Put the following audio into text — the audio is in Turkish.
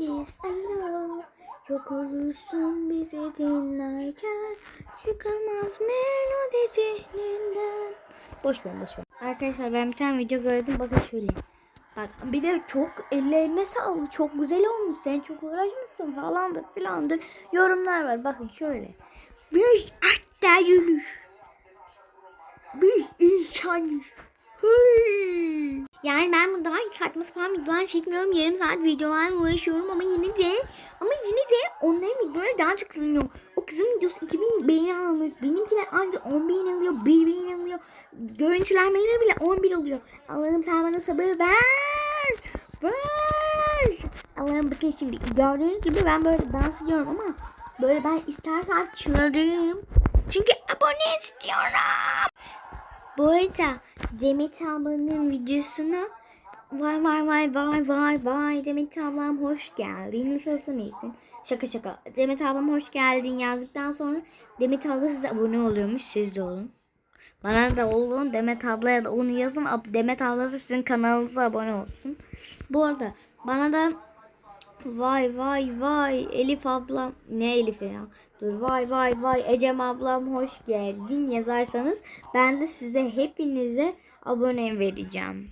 Yes I know Yok olursun bizi dinlerken Çıkamaz melodi zihninden Boş ver boş ver. Arkadaşlar ben bir tane video gördüm bakın şöyle. Bak bir de çok ellerine sağlık çok güzel olmuş sen çok uğraşmışsın falandır filandır yorumlar var bakın şöyle. Bir hatta yürüyüş. Bir insan. Hıy. Yani ben burada saçma sapan videolar çekmiyorum. Yarım saat videolarla uğraşıyorum ama yine de ama yine de onların videoları daha çok izleniyor. O kızın videosu 2000 beğeni almış. Benimkiler ancak 10 beğeni alıyor, 1 beğeni alıyor. Görüntülenmeleri bile 11 oluyor. Allah'ım sen bana sabır ver. Ver. Allah'ım bakın şimdi gördüğünüz gibi ben böyle dans ediyorum ama böyle ben istersen çıldırırım. Çünkü abone istiyorum. Bu arada Demet ablanın videosuna Vay vay vay vay vay vay Demet ablam hoş geldin. Nasılsın iyisin? Şaka şaka. Demet ablam hoş geldin yazdıktan sonra Demet abla size abone oluyormuş. Siz de olun. Bana da olun. Demet ablaya da onu yazın. Demet abla da sizin kanalınıza abone olsun. Bu arada bana da Vay vay vay. Elif ablam. Ne Elif ya? Dur vay vay vay. Ecem ablam hoş geldin. Yazarsanız ben de size hepinize abone vereceğim.